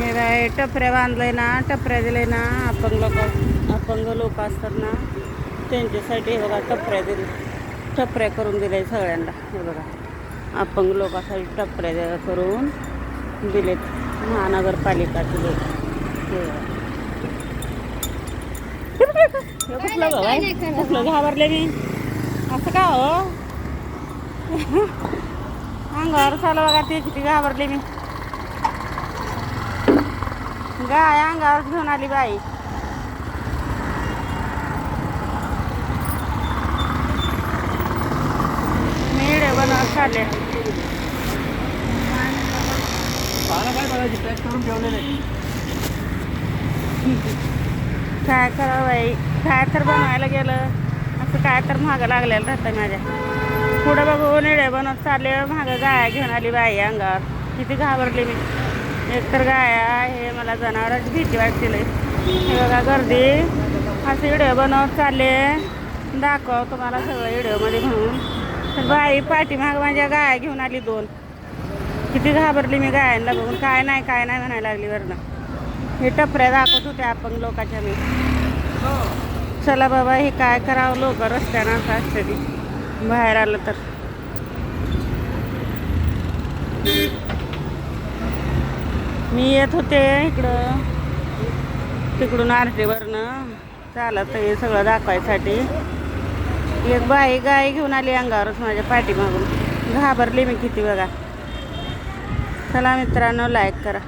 हे बाय टपऱ्या बांधलंय ना टपऱ्या दिले ना अपंग लोक अपंग लोक असतात ना त्यांच्यासाठी हे बघा टपऱ्या दिले. टपऱ्या करून दिल्या सगळ्यांना हे बघा. अपंग लोकांसाठी टपऱ्या करून दिलेत. महानगरपालिका दिले हे कुठलं कुठलं घाबरले मी? असं का हो? अंगावर चालू बघा ते किती घाबरले मी. गाय अंगावर घेऊन आली बाई. बनवत चालले. काय करावं बाई? काय तर बनवायला गेलं. असं काय तर महाग लागलेलं राहतं माझ्या. पुढं बघू निळे बनवत चालले. महाग गाया घेऊन आली बाई अंगावर. किती घाबरली मी. एकतर गाया हे मला जनावरांची भीती वाटतील. हे बघा गर्दी. असं व्हिडिओ बनवत चालले. दाखव तुम्हाला सगळं व्हिडिओमध्ये म्हणून. तर बाई पाठीमाग माझ्या गाया घेऊन आली दोन. किती घाबरली मी गायांना बघून. काय नाही काय नाही म्हणायला लागली वरनं. हे टपऱ्या दाखवत होते आपण लोकांच्या मी. चला बाबा हे काय करावं? लोक रस्त्यानं असं असते ती बाहेर आलं तर. मी येत होते. इकडं. तिकडून आरटीवरनं चालत हे सगळं दाखवायसाठी. एक बाई गाय घेऊन आली अंगावरच माझ्या पाठीमागून. घाबरली मी किती बघा. चला मित्रांनो लाईक करा.